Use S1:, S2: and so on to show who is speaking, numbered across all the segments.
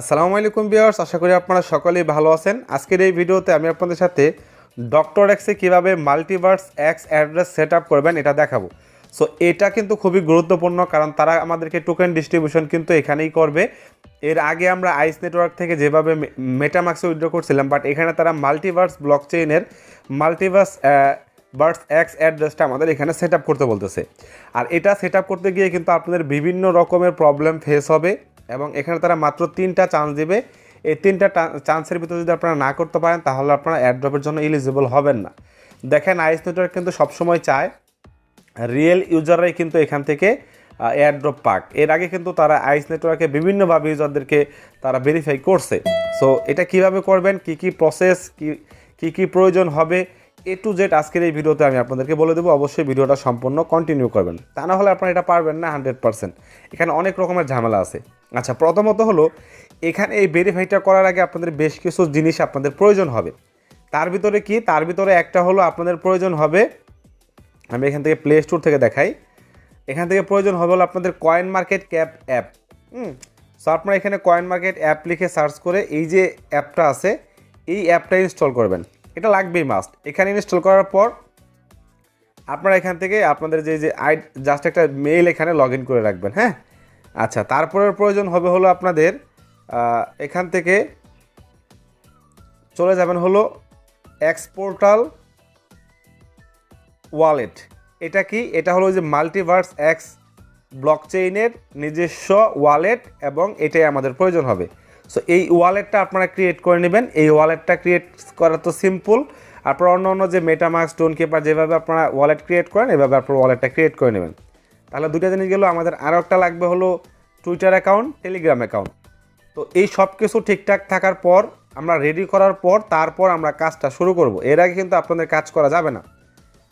S1: আসসালামু আলাইকুম বিয়ার্স আশা করি আপনারা সকলেই ভালো আছেন। আজকের এই ভিডিওতে আমি আপনাদের সাথে ডক্টর এক্সে কীভাবে মাল্টিভার্স এক্স অ্যাড্রেস সেট করবেন এটা দেখাবো। সো এটা কিন্তু খুবই গুরুত্বপূর্ণ কারণ তারা আমাদেরকে টোকেন ডিস্ট্রিবিউশন কিন্তু এখানেই করবে। এর আগে আমরা আইস নেটওয়ার্ক থেকে যেভাবে মেটামাক্সে উইথড্র করছিলাম বাট এখানে তারা মাল্টিভার্স ব্লক চেইনের মাল্টিভার্স বার্স এক্স অ্যাড্রেসটা আমাদের এখানে সেট করতে বলতেছে। আর এটা সেট করতে গিয়ে কিন্তু আপনাদের বিভিন্ন রকমের প্রবলেম ফেস হবে। এবং এখানে তারা মাত্র তিনটা চান্স দেবে। এই তিনটা চান্সের ভিতরে যদি আপনারা না করতে পারেন, তাহলে আপনারা অ্যাড্রপের জন্য এলিজিবল হবেন না। দেখেন আইস নেটওয়ার্ক কিন্তু সবসময় চায় রিয়েল ইউজাররাই কিন্তু এখান থেকে এয়ারড্রপ পাক। এর আগে কিন্তু তারা আইস নেটওয়ার্কে বিভিন্নভাবে ইউজারদেরকে তারা ভেরিফাই করছে। সো এটা কীভাবে করবেন? কি কি প্রসেস কি কি কি প্রয়োজন হবে? এ টু জেড আজকের এই ভিডিওতে আমি আপনাদেরকে বলে দেবো। অবশ্যই ভিডিওটা সম্পূর্ণ কন্টিনিউ করবেন। তা না হলে আপনারা এটা পারবেন না হান্ড্রেড এখানে অনেক রকমের ঝামেলা আছে। আচ্ছা প্রথমত হলো, এখানে এই ভেরিফাইটা করার আগে আপনাদের বেশ কিছু জিনিস আপনাদের প্রয়োজন হবে। তার ভিতরে কি? তার ভিতরে একটা হলো আপনাদের প্রয়োজন হবে, আমি এখান থেকে প্লে স্টোর থেকে দেখাই। এখান থেকে প্রয়োজন হবে হলো আপনাদের কয়েন মার্কেট ক্যাপ অ্যাপ হুম? সো আপনারা এখানে কয়েন মার্কেট অ্যাপ লিখে সার্চ করে এই যে অ্যাপটা আছে, এই অ্যাপটা ইনস্টল করবেন। এটা লাগবেই মাস্ট এখানে ইনস্টল করার পর, আপনারা এখান থেকে আপনাদের যে যে, আই জাস্ট একটা মেইল এখানে লগ করে রাখবেন হ্যাঁ? আচ্ছা তারপরের প্রয়োজন হবে হলো আপনাদের এখান থেকে চলে যাবেন হলো এক্সপোর্টাল ওয়ালেট এটা কি? এটা হলো যে মাল্টিভার্স এক্স ব্লক চেইনের নিজস্ব ওয়ালেট এবং এটাই আমাদের প্রয়োজন হবে। সো এই ওয়ালেটটা আপনারা ক্রিয়েট করে নেবেন। এই ওয়ালেটটা ক্রিয়েট করা তো সিম্পল আপনারা অন্য অন্য যে মেটামার্ক স্টোন কিপার যেভাবে আপনারা ওয়ালেট ক্রিয়েট করেন, এভাবে আপনার ওয়ালেটটা ক্রিয়েট করে নেবেন। তাহলে দুটা জিনিস গেলো, আমাদের আরও একটা লাগবে হলো টুইটার অ্যাকাউন্ট টেলিগ্রাম অ্যাকাউন্ট তো এই সব কিছু ঠিকঠাক থাকার পর, আমরা রেডি করার পর, তারপর আমরা কাজটা শুরু করব। এর আগে কিন্তু আপনাদের কাজ করা যাবে না।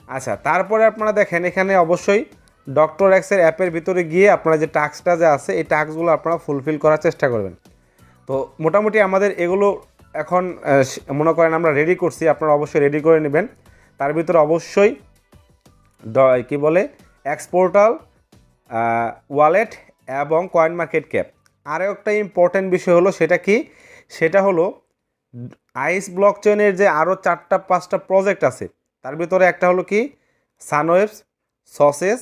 S1: আচ্ছা তারপরে আপনারা দেখেন, এখানে অবশ্যই ডক্টর এক্সের অ্যাপের ভিতরে গিয়ে আপনারা যে টাস্কটা যে আছে, এই টাস্কগুলো আপনারা ফুলফিল করার চেষ্টা করবেন। তো মোটামুটি আমাদের এগুলো এখন মনে করেন আমরা রেডি করছি, আপনারা অবশ্যই রেডি করে নেবেন। তার ভিতরে অবশ্যই কি বলে এক্সপোর্টাল ওয়ালেট এবং কয়েন মার্কেট ক্যাপ আরও একটা ইম্পর্ট্যান্ট বিষয় হলো সেটা কি? সেটা হলো আইস ব্লক চেনের যে আরও চারটা, পাঁচটা প্রজেক্ট আছে, তার ভিতরে একটা হলো কি? সানওয়েবস সসেস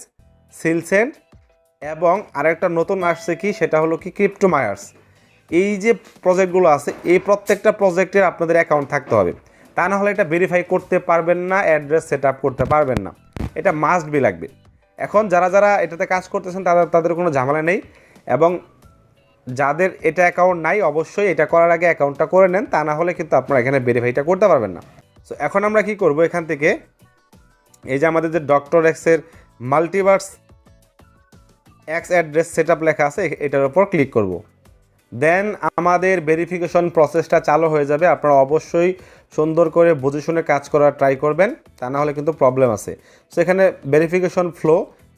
S1: সিলসেন্ট এবং আরেকটা নতুন আসছে কি? সেটা হলো কি? ক্রিপ্টো মায়ার্স এই যে প্রজেক্টগুলো আছে, এই প্রত্যেকটা প্রজেক্টের আপনাদের অ্যাকাউন্ট থাকতে হবে। তা না হলে এটা ভেরিফাই করতে পারবেন না অ্যাড্রেস সেট করতে পারবেন না। এটা মাস্ট বি লাগবে। এখন যারা যারা এটাতে কাজ করতেছেন, তাদের তাদের কোনো ঝামেলা নেই এবং যাদের এটা অ্যাকাউন্ট নাই, অবশ্যই এটা করার আগে অ্যাকাউন্টটা করে নেন, তা না হলে কিন্তু আপনারা এখানে ভেরিফাইটা করতে পারবেন না। সো এখন আমরা কি করব এখান থেকে? এই যে আমাদের যে ডক্টর এক্সের মাল্টিভার্স এক্স অ্যাড্রেস সেট লেখা আছে এটার উপর ক্লিক করব। দেন আমাদের ভেরিফিকেশন প্রসেসটা চালু হয়ে যাবে। আপনারা অবশ্যই সুন্দর করে বুঝে শুনে কাজ করার ট্রাই করবেন। তা না হলে কিন্তু প্রবলেম আছে। সো এখানে ভেরিফিকেশন ফ্লো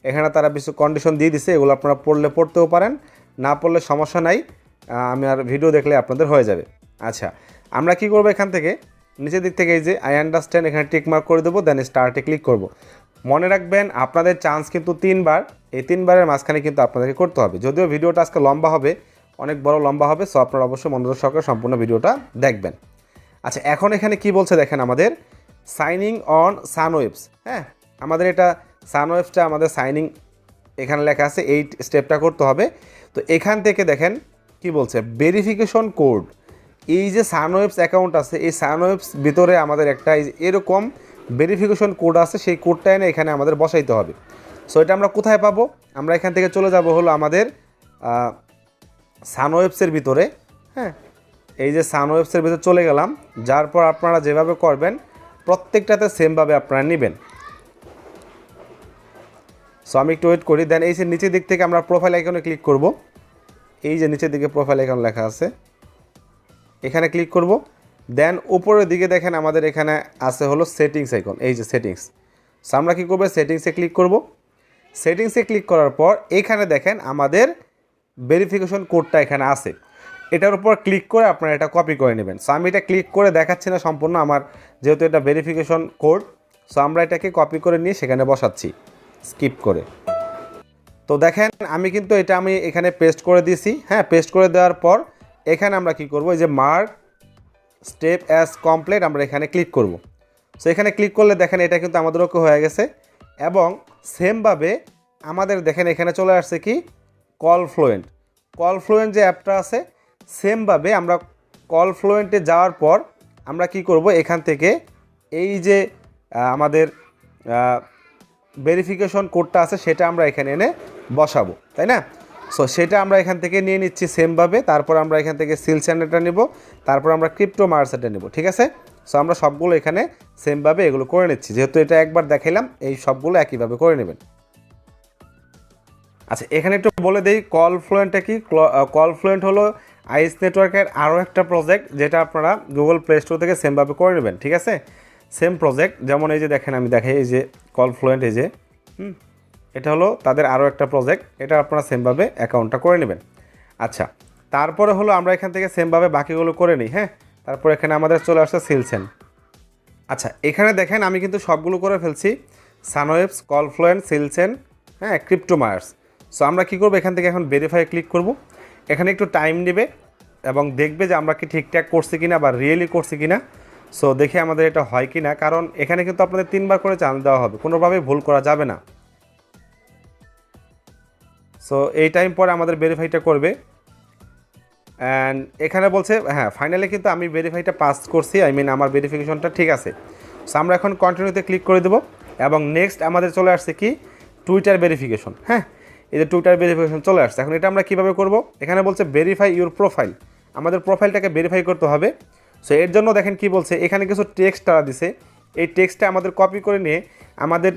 S1: এখানে তারা কিছু কন্ডিশন দিয়ে দিছে, এগুলো আপনারা পড়লে পড়তেও পারেন। না পড়লে সমস্যা নাই। আমি আর ভিডিও দেখলে আপনাদের হয়ে যাবে। আচ্ছা আমরা কি করব এখান থেকে? নিচের দিক থেকে এই যে আই আন্ডারস্ট্যান্ড এখানে টিক মার্ক করে দেবো দেন স্টার্টে ক্লিক করব। মনে রাখবেন, আপনাদের চান্স কিন্তু তিনবার। এই তিনবারের মাঝখানে কিন্তু আপনাদেরকে করতে হবে। যদিও ভিডিওটা আজকে লম্বা হবে অনেক বড় লম্বা হবে সো আপনারা অবশ্যই মনোযোগ সহকারে সম্পূর্ণ ভিডিওটা দেখবেন। আচ্ছা এখন এখানে কি বলছে দেখেন আমাদের? সাইনিং অন সানওয়েবস হ্যাঁ? আমাদের এটা সানওয়েবসটা আমাদের সাইনিং এখানে লেখা আছে, এই স্টেপটা করতে হবে। তো এখান থেকে দেখেন কি বলছে? ভেরিফিকেশন কোড এই যে সানওয়েবস অ্যাকাউন্ট আছে, এই সানওয়েবস ভিতরে আমাদের একটা এরকম ভেরিফিকেশন কোড আছে, সেই কোডটা এনে এখানে আমাদের বসাইতে হবে। সো এটা আমরা কোথায় পাবো? আমরা এখান থেকে চলে যাব হলো আমাদের সানওয়েবসের ভিতরে হ্যাঁ এই যে সানওয়েবসের ভিতরে চলে গেলাম, যার পর আপনারা যেভাবে করবেন, প্রত্যেকটাতে সেমভাবে আপনারা নেবেন। সো আমি একটু ওয়েট করি দেন এই যে নিচের দিক থেকে আমরা প্রোফাইল আইকনে ক্লিক করব। এই যে নিচের দিকে প্রোফাইল আইকন লেখা আছে। এখানে ক্লিক করব। দেন উপরের দিকে দেখেন আমাদের এখানে আছে হলো সেটিংস আইকন এই যে সেটিংস সো আমরা কী করব? সেটিংসে ক্লিক করব। সেটিংসে ক্লিক করার পর, এখানে দেখেন আমাদের ভেরিফিকেশন কোডটা এখানে আছে। এটার উপর ক্লিক করে আপনারা এটা কপি করে নেবেন। সো আমি এটা ক্লিক করে দেখাচ্ছি না সম্পূর্ণ আমার, যেহেতু এটা ভেরিফিকেশন কোড সো আমরা এটাকে কপি করে নিয়ে সেখানে বসাচ্ছি। স্কিপ করে। তো দেখেন, আমি কিন্তু এটা আমি এখানে পেস্ট করে দিয়েছি। হ্যাঁ পেস্ট করে দেওয়ার পর এখানে আমরা কি করব, এই যে মার্ক স্টেপ অ্যাজ কমপ্লিট আমরা এখানে ক্লিক করব। সো এখানে ক্লিক করলে দেখেন এটা কিন্তু আমাদের ওকে হয়ে গেছে। এবং সেমভাবে আমাদের দেখেন এখানে চলে আসছে কি কল ফ্লুয়েন্ট কল ফ্লুয়েন্ট যে অ্যাপটা আছে, সেমভাবে আমরা কল ফ্লুয়েন্টে যাওয়ার পর আমরা কি করব, এখান থেকে এই যে আমাদের ভেরিফিকেশন কোডটা আছে, সেটা আমরা এখানে এনে বসাবো, তাই না? সো সেটা আমরা এখান থেকে নিয়ে নিচ্ছি সেমভাবে, তারপর আমরা এখান থেকে সিল স্যান্ডারটা নেব, তারপর আমরা ক্রিপ্টো মার্সেটটা নেব, ঠিক আছে? সো আমরা সবগুলো এখানে সেমভাবে এগুলো করে নিচ্ছি, যেহেতু এটা একবার দেখাইলাম, এই সবগুলো একইভাবে করে নেবেন। আচ্ছা এখানে একটু বলে দেই কল ফ্লুয়েন্টটা কি? কল ফ্লুয়েন্ট হলো আইস নেটওয়ার্কের আরও একটা প্রজেক্ট যেটা আপনারা গুগল প্লে স্টোর থেকে সেমভাবে করে নেবেন, ঠিক আছে? সেম প্রজেক্ট যেমন এই যে দেখেন, আমি দেখাই, এই যে কল ফ্লুয়েন্ট এই যে, হুম, এটা হলো তাদের আরও একটা প্রজেক্ট এটা আপনারা সেমভাবে অ্যাকাউন্টটা করে নেবেন। আচ্ছা তারপরে হলো আমরা এখান থেকে সেমভাবে বাকিগুলো করে নিই হ্যাঁ? তারপর এখানে আমাদের চলে আসছে সিলসেন আচ্ছা এখানে দেখেন, আমি কিন্তু সবগুলো করে ফেলছি। সানওয়েবস কলফ্লুয়েন্ট সিলসেন হ্যাঁ ক্রিপ্টোমায়ার্স সো আমরা কী করব? এখান থেকে এখন ভেরিফাই ক্লিক করব। এখানে একটু টাইম নেবে এবং দেখবে যে আমরা কি ঠিকঠাক করছি কিনা বা রিয়েলি করছি কিনা। সো দেখে আমাদের এটা হয় কি না কারণ এখানে কিন্তু আপনাদের তিনবার করে চান্স দেওয়া হবে। কোনোভাবেই ভুল করা যাবে না। সো এই টাইম পরে আমাদের ভেরিফাইটা করবে। অ্যান্ড এখানে বলছে হ্যাঁ ফাইনালি কিন্তু আমি ভেরিফাইটা পাস করছি। আই মিন আমার ভেরিফিকেশনটা ঠিক আছে। সো আমরা এখন কন্টিনিউতে ক্লিক করে দেবো। এবং নেক্সট আমাদের চলে আসছে কি? টুইটার ভেরিফিকেশন হ্যাঁ? এই যে টুইটার ভেরিফিকেশন চলে আসছে। এখন এটা আমরা কীভাবে করব? এখানে বলছে ভেরিফাই ইউর প্রোফাইল আমাদের প্রোফাইলটাকে ভেরিফাই করতে হবে। সো এর জন্য দেখেন কি বলছে, এখানে কিছু টেক্সট তারা দিছে। এই টেক্সটটা আমাদের কপি করে নিয়ে আমাদের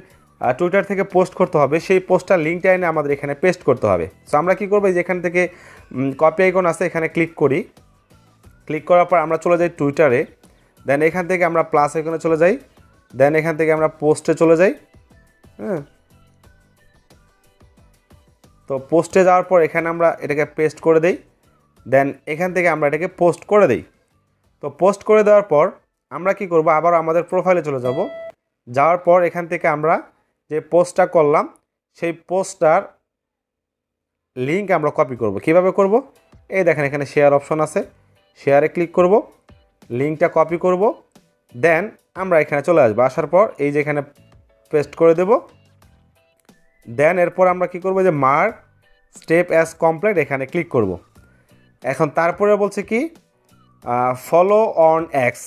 S1: টুইটার থেকে পোস্ট করতে হবে। সেই পোস্টটার লিঙ্কটা এনে আমাদের এখানে পেস্ট করতে হবে। সো আমরা কী করব? যে এখান থেকে কপি আইকন আছে, এখানে ক্লিক করি। ক্লিক করার পর আমরা চলে যাই টুইটারে দেন এখান থেকে আমরা প্লাস আইকনে চলে যাই। দেন এখান থেকে আমরা পোস্টে চলে যাই। হ্যাঁ। তো পোস্টে যাওয়ার পর এখানে আমরা এটাকে পেস্ট করে দেই দেন এখান থেকে আমরা এটাকে পোস্ট করে দেই। তো পোস্ট করে দেওয়ার পর আমরা কি করব? আবার আমাদের প্রোফাইলে চলে যাব। যাওয়ার পর এখান থেকে আমরা যে পোস্টটা করলাম, সেই পোস্টটার লিঙ্ক আমরা কপি করব। কীভাবে করব? এই দেখেন এখানে শেয়ার অপশন আছে। শেয়ারে ক্লিক করব লিঙ্কটা কপি করব দেন আমরা এখানে চলে আসব। আসার পর এই যে এখানে পেস্ট করে দেব দেন এরপর আমরা কি করব? যে মার্ক স্টেপ অ্যাজ কমপ্লিট এখানে ক্লিক করব। এখন তারপরে বলছে কি? ফলো অন অ্যাক্স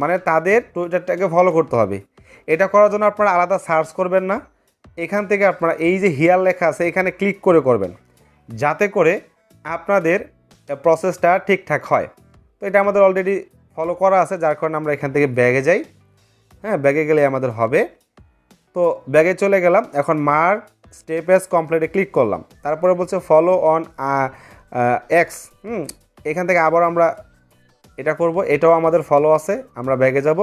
S1: মানে তাদের টুইটারটাকে ফলো করতে হবে। এটা করার জন্য আপনারা আলাদা সার্চ করবেন না। এখান থেকে আপনারা এই যে হিয়ার লেখা আছে, এখানে ক্লিক করে করবেন। যাতে করে আপনাদের প্রসেসটা ঠিকঠাক হয়। তো এটা আমাদের অলরেডি ফলো করা আছে, যার কারণে আমরা এখান থেকে ব্যাগে যাই। হ্যাঁ ব্যাগে গেলে আমাদের হবে। তো ব্যাগে চলে গেলাম। এখন মার্ক স্টেপ এস কমপ্লিটে ক্লিক করলাম। তারপরে বলছে ফলো অন এক্স হুম, এখান থেকে আবার আমরা এটা করব, এটাও আমাদের ফলো আছে, আমরা ব্যাগে যাব।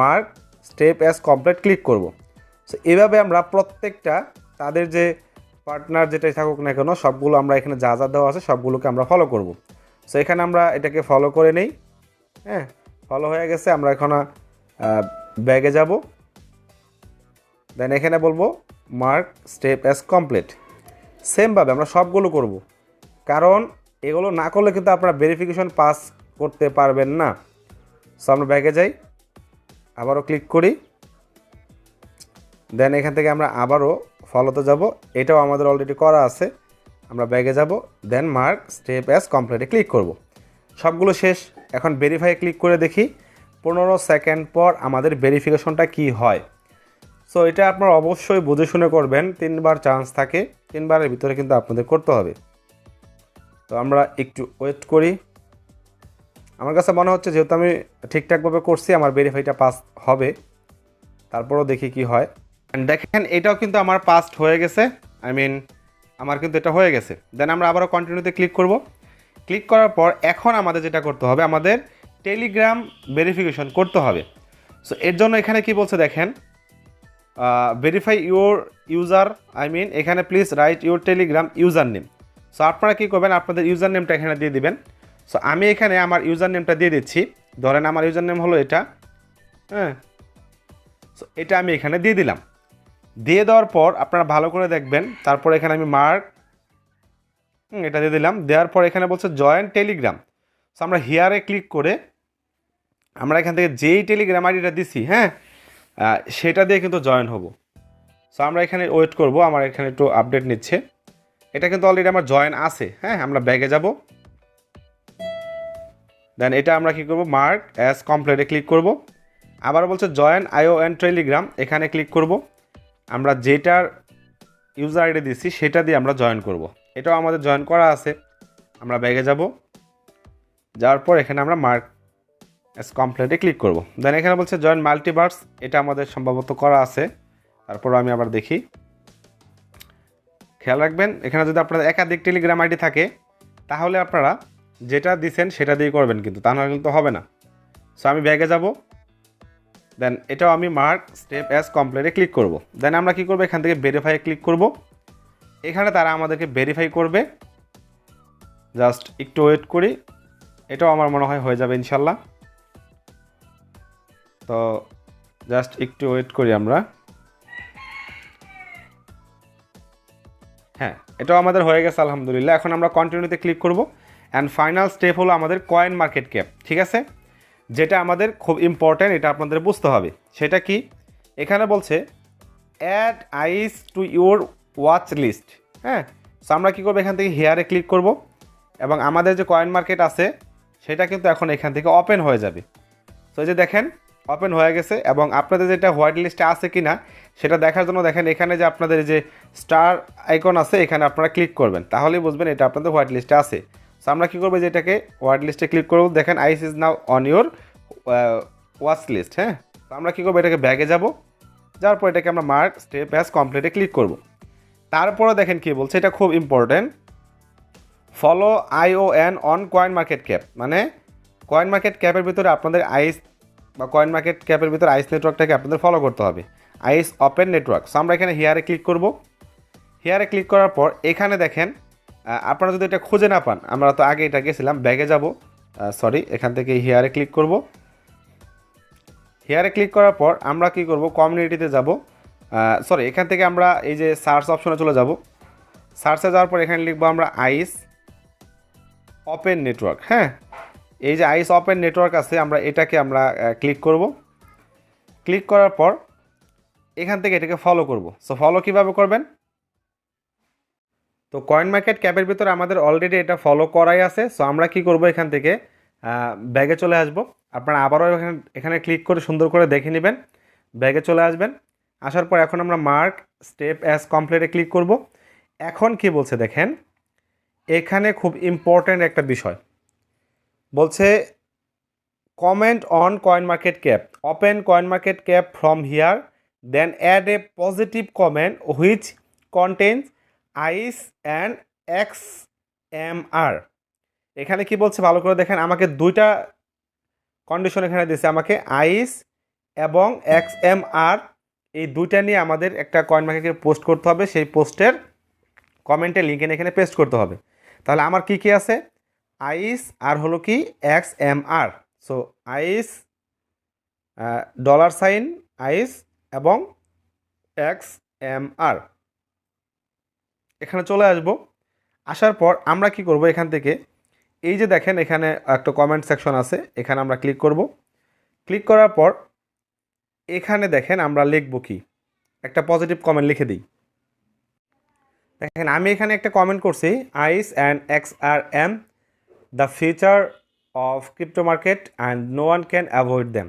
S1: Mark step as complete click করব। সো এভাবে আমরা প্রত্যেকটা তাদের যে পার্টনার যেটাই থাকুক না কেন, সবগুলো আমরা এখানে যা যা দেওয়া আছে, সবগুলোকে আমরা ফলো করব। সো এখানে আমরা এটাকে ফলো করে নেই। হ্যাঁ ফলো হয়ে গেছে, আমরা এখন ব্যাগে যাব। দেন এখানে বলব মার্ক স্টেপ অ্যাজ কমপ্লিট। সেমভাবে আমরা সবগুলো করব। কারণ এগুলো না করলে কিন্তু আপনারা ভেরিফিকেশন পাস করতে পারবেন না। সো আমরা ব্যাগে যাই। আবারও ক্লিক করি। দেন এখান থেকে আমরা আবারও ফলোতে যাব। এটাও আমাদের অলরেডি করা আছে। আমরা ব্যাগে যাব। দেন মার্ক স্টেপ অ্যাজ কমপ্লিটে ক্লিক করব। সবগুলো শেষ। এখন ভেরিফাই ক্লিক করে দেখি। পনেরো সেকেন্ড পর আমাদের ভেরিফিকেশনটা কি হয়। সো এটা আপনারা অবশ্যই বুঝে শুনে করবেন। তিনবার চান্স থাকে, তিনবারের ভিতরে কিন্তু আপনাদের করতে হবে। তো আমরা একটু ওয়েট করি। আমার কাছে মনে হচ্ছে যেহেতু আমি ঠিকঠাকভাবে করছি, আমার ভেরিফাইটা পাস হবে। তারপরও দেখি কি হয়। দেখেন, এটাও কিন্তু আমার পাস্ট হয়ে গেছে। আই মিন আমার কিন্তু এটা হয়ে গেছে। দেন আমরা আবারও কন্টিনিউতে ক্লিক করব। ক্লিক করার পর এখন আমাদের যেটা করতে হবে, আমাদের টেলিগ্রাম ভেরিফিকেশন করতে হবে। সো এর জন্য এখানে কি বলছে দেখেন? Verify your user I mean এখানে please write your Telegram user name so আপনারা কী করবেন? আপনাদের ইউজার নেমটা এখানে দিয়ে দিবেন। সো আমি এখানে আমার ইউজার নেমটা দিয়ে দিচ্ছি। ধরেন আমার ইউজার নেম হলো এটা। হ্যাঁ। সো এটা আমি এখানে দিয়ে দিলাম। দিয়ে দেওয়ার পর আপনারা ভালো করে দেখবেন। তারপর এখানে আমি মার্ক এটা দিয়ে দিলাম। দেওয়ার পর এখানে বলছে জয়েন টেলিগ্রাম সো আমরা হিয়ারে ক্লিক করে আমরা এখান থেকে যেই টেলিগ্রাম আইডিটা দিছি হ্যাঁ সেটা দিয়ে কিন্তু জয়েন হব। সো আমরা এখানে ওয়েট করব, আমার এখানে একটু আপডেট নিচ্ছে। এটা কিন্তু অলরেডি আমার জয়েন আছে হ্যাঁ আমরা ব্যাগে যাব। দেন এটা আমরা কি করব? মার্ক অ্যাজ কমপ্লিটে ক্লিক করব। আবার বলছে জয়েন আইও অ্যান্ড টেলিগ্রাম এখানে ক্লিক করব। আমরা যেটার ইউজার আইডি দিচ্ছি সেটা দিয়ে আমরা জয়েন করব। এটাও আমাদের জয়েন করা আছে। আমরা ব্যাগে যাব। যাওয়ার পর এখানে আমরা মার্ক এস কমপ্লিটে ক্লিক করব। দেন এখানে বলছে জয়েন মাল্টিভার্স এটা আমাদের সম্ভবত করা আছে। তারপর আমি আবার দেখি। খেয়াল রাখবেন, এখানে যদি আপনার একাধিক টেলিগ্রাম আইডি থাকে, তাহলে আপনারা যেটা দিছেন সেটা দিয়ে করবেন কিন্তু, তা নাহলে কিন্তু হবে না। সো আমি ব্যাগে যাব। দেন এটাও আমি মার্ক স্টেপ অ্যাজ কমপ্লিটে ক্লিক করব। দেন আমরা কি করব? এখান থেকে ভেরিফাই ক্লিক করব। এখানে তারা আমাদেরকে ভেরিফাই করবে। জাস্ট একটু ওয়েট করি। এটাও আমার মনে হয় হয়ে যাবে ইনশাল্লাহ। তো জাস্ট একটু ওয়েট করি আমরা। হ্যাঁ এটাও আমাদের হয়ে গেছে, আলহামদুলিল্লাহ। এখন আমরা কন্টিনিউতে ক্লিক করব। অ্যান্ড ফাইনাল স্টেপ হলো আমাদের কয়েন মার্কেট ক্যাপ ঠিক আছে? যেটা আমাদের খুব ইম্পর্ট্যান্ট এটা আপনাদের বুঝতে হবে। সেটা কি? এখানে বলছে add ICE to your watch list হ্যাঁ সো আমরা কী করব? এখান থেকে হেয়ারে ক্লিক করব। এবং আমাদের যে কয়েন মার্কেট আছে, সেটা কিন্তু এখন এখান থেকে ওপেন হয়ে যাবে। এই যে দেখেন ওপেন হয়ে গেছে এবং আপনাদের যেটা হোয়াইট লিস্টে আছে কি না সেটা দেখার জন্য দেখেন এখানে যে আপনাদের যে স্টার আইকন আছে, এখানে আপনারা ক্লিক করবেন। তাহলেই বুঝবেন এটা আপনাদের হোয়াইট লিস্টে আছে। সো আমরা কী করব যে এটাকে হোয়াইট লিস্টে ক্লিক করব? দেখেন ICE is now on your watch list হ্যাঁ? তো আমরা কী করব, এটাকে ব্যাগে যাব। যাওয়ার পর এটাকে আমরা মার্ক স্টেপ অ্যাজ কমপ্লিটে ক্লিক করব। তারপরে দেখেন কি বলছে, এটা খুব important follow IO N on coin market cap মানে কয়েন মার্কেট ক্যাপের ভিতরে আপনাদের আইস বা কয়েন মার্কেট ক্যাপের ভিতরে আইস নেটওয়ার্কটাকে আপনাদের ফলো করতে হবে। আইস ওপেন নেটওয়ার্ক সো আমরা এখানে হেয়ারে ক্লিক করব। হেয়ারে ক্লিক করার পর এখানে দেখেন আপনারা যদি এটা খুঁজে না পান, আমরা তো আগে এটা গেছিলাম ব্যাগে যাব। সরি এখান থেকে হেয়ারে ক্লিক করব। হেয়ারে ক্লিক করার পর আমরা কি করব? কমিউনিটিতে যাব। সরি এখান থেকে আমরা এই যে সার্চ অপশনে চলে যাব। সার্চে যাওয়ার পর এখানে লিখব আমরা আইস ওপেন নেটওয়ার্ক হ্যাঁ এই যে আইস ওপেন নেটওয়ার্ক আছে, আমরা এটাকে আমরা ক্লিক করব। ক্লিক করার পর এখান থেকে এটাকে ফলো করব। সো ফলো কীভাবে করবেন? তো কয়েন মার্কেট ক্যাপের ভিতরে আমাদের অলরেডি এটা ফলো করাই আছে। সো আমরা কি করব এখান থেকে? ব্যাগে চলে আসব। আপনারা আবারও এখানে এখানে ক্লিক করে সুন্দর করে দেখে নেবেন। ব্যাগে চলে আসবেন। আসার পর এখন আমরা মার্ক স্টেপ অ্যাজ কমপ্লিটে ক্লিক করব। এখন কি বলছে দেখেন? এখানে খুব ইম্পর্ট্যান্ট একটা বিষয়। বলছে comment on coin market cap open coin market cap from here then add a positive comment which contains ICE and X M R এখানে কি বলছে? ভালো করে দেখেন, আমাকে দুইটা কন্ডিশন এখানে দিয়েছে, আমাকে আইস এবং এক্স এম আর এই দুইটা নিয়ে আমাদের একটা কয়েন মার্কেটকে পোস্ট করতে হবে, সেই পোস্টের কমেন্টের লিঙ্ক এনে এখানে পেস্ট করতে হবে। তাহলে আমার কি কি আছে? আইস আর হলো কি X M R. So ICE dollar sign ICE এবং এক্স এম আর। এখানে চলে আসব। আসার পর আমরা কি করব এখান থেকে? এই যে দেখেন এখানে একটা কমেন্ট সেকশন আছে, এখানে আমরা ক্লিক করব। ক্লিক করার পর এখানে দেখেন আমরা লিখব কি? একটা পজিটিভ কমেন্ট লিখে দিই। দেখেন আমি এখানে একটা কমেন্ট করছি, ICE and X R M the future of crypto market and no one can avoid them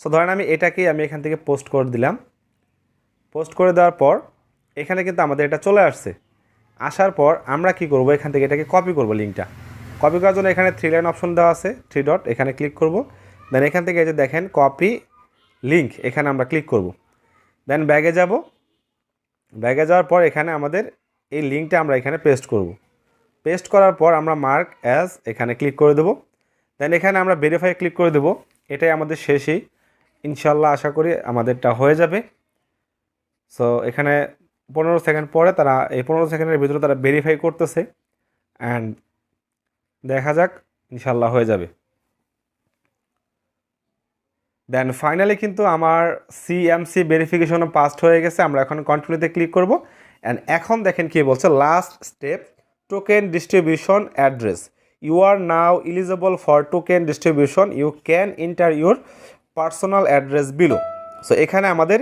S1: so ধরেন আমি এটাকেই আমি এখান থেকে পোস্ট করে দিলাম। পোস্ট করে দেওয়ার পর এখানে কিন্তু আমাদের এটা চলে আসছে। আসার পর আমরা কি করব? এখান থেকে এটাকে কপি করব লিঙ্কটা কপি করার জন্য এখানে থ্রি লাইন অপশন দেওয়া আছে থ্রি ডট এখানে ক্লিক করব। দেন এখান থেকে এই যে দেখেন কপি লিঙ্ক এখানে আমরা ক্লিক করব। দেন ব্যাগে যাব। ব্যাগে যাওয়ার পর এখানে আমাদের এই লিঙ্কটা আমরা এখানে পেস্ট করব। পেস্ট করার পর আমরা মার্ক অ্যাজ এখানে ক্লিক করে দেবো। দেন এখানে আমরা ভেরিফাই ক্লিক করে দেবো। এটাই আমাদের শেষই। ইনশাল্লাহ আশা করি আমাদেরটা হয়ে যাবে। সো এখানে পনেরো সেকেন্ড পরে তারা, এই পনেরো সেকেন্ডের ভিতরে তারা ভেরিফাই করতেছে। অ্যান্ড দেখা যাক ইনশাল্লাহ হয়ে যাবে। দেন ফাইনালি কিন্তু আমার সিএমসি ভেরিফিকেশনও পাস্ট হয়ে গেছে। আমরা এখন কন্টিনিউতে ক্লিক করব। অ্যান্ড এখন দেখেন কি বলছে last step token distribution address. You are now eligible for token distribution. You can enter your personal address below. So এখানে আমাদের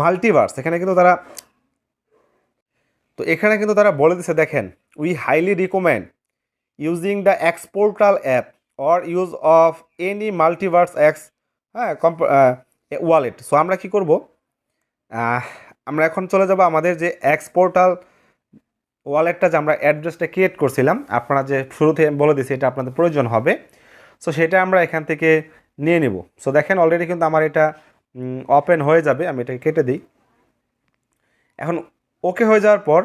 S1: মাল্টিভার্স এখানে কিন্তু তারা, তো এখানে কিন্তু তারা বলে দিছে, দেখেন we highly recommend using the X portal app or use of any multiverse X হ্যাঁ কম্প ওয়ালেট সো আমরা কি করব? আমরা এখন চলে যাব আমাদের যে এক্স পোর্টাল ওয়ালেটটা যে আমরা অ্যাড্রেসটা ক্রিয়েট করছিলাম, আপনারা যে শুরুতে বলে দিছি এটা আপনাদের প্রয়োজন হবে। সো সেটা আমরা এখান থেকে নিয়ে নিব। সো দেখেন অলরেডি কিন্তু আমার এটা ওপেন হয়ে যাবে। আমি এটাকে কেটে দিই। এখন ওকে হয়ে যাওয়ার পর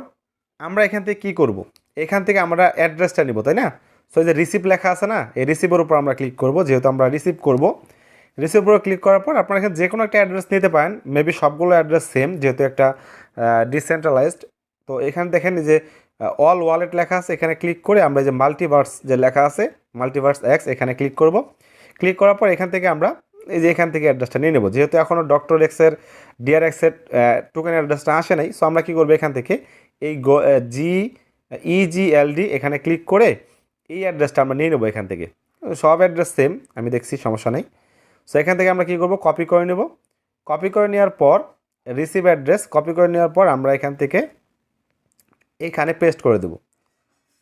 S1: আমরা এখান থেকে কী করব? এখান থেকে আমরা অ্যাড্রেসটা নিব, তাই না? সো এই যে রিসিভ লেখা আছে না, এই রিসিভের উপর আমরা ক্লিক করব, যেহেতু আমরা রিসিভ করব। রিসিভ উপর ক্লিক করার পর আপনারা এখানে যে কোনো একটা অ্যাড্রেস নিতে পারেন। মেবি সবগুলো অ্যাড্রেস সেম যেহেতু একটা ডিসেন্ট্রালাইজড তো এখানে দেখেন যে অল ওয়ালেট লেখা আছে, এখানে ক্লিক করে আমরা যে মাল্টিভার্স যে লেখা আছে মাল্টিভার্স এক্স এখানে ক্লিক করব। ক্লিক করার পর এখান থেকে আমরা এই যে এখান থেকে অ্যাড্রেসটা নিয়ে নেব। যেহেতু এখনও ডক্টর এক্সের ডিআর এক্সের টোকেন অ্যাড্রেসটা আসে নাই সো আমরা কী করব এখান থেকে এই জি ইজিএলডি এখানে ক্লিক করে এই অ্যাড্রেসটা আমরা নিয়ে নেব এখান থেকে। সব অ্যাড্রেস সেম আমি দেখছি সমস্যা নেই। সো এখান থেকে আমরা কী করব? কপি করে নেব। কপি করে নেওয়ার পর রিসিভ অ্যাড্রেস কপি করে নেওয়ার পর আমরা এখান থেকে এইখানে পেস্ট করে দেবো।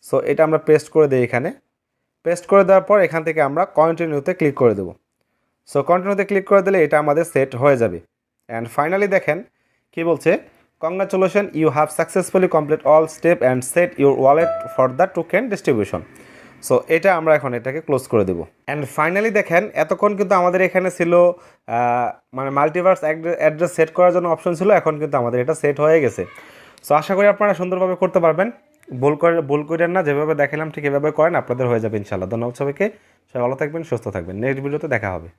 S1: সো এটা আমরা পেস্ট করে দিই এখানে। পেস্ট করে দেওয়ার পর এখান থেকে আমরা কন্টিনিউতে ক্লিক করে দেবো। সো কন্টিনিউতে ক্লিক করে দিলে এটা আমাদের সেট হয়ে যাবে। অ্যান্ড ফাইনালি দেখেন, কি বলছে? Congratulation you have successfully complete all step and set your wallet for the token distribution so এটা আমরা এখন এটাকে ক্লোজ করে দেবো। অ্যান্ড ফাইনালি দেখেন, এতক্ষণ কিন্তু আমাদের এখানে ছিল মানে মাল্টিভার্স অ্যাড্রেস সেট করার জন্য অপশন ছিল, এখন কিন্তু আমাদের এটা সেট হয়ে গেছে। সো আশা করি আপনারা সুন্দরভাবে করতে পারবেন। ভুল করে, ভুল করেন না, যেভাবে দেখালাম ঠিক এভাবে করেন, আপনাদের হয়ে যাবে ইনশাল্লাহ ধন্যবাদ সবাইকে। সবাই ভালো থাকবেন, সুস্থ থাকবেন। নেক্সট ভিডিওতে দেখা হবে।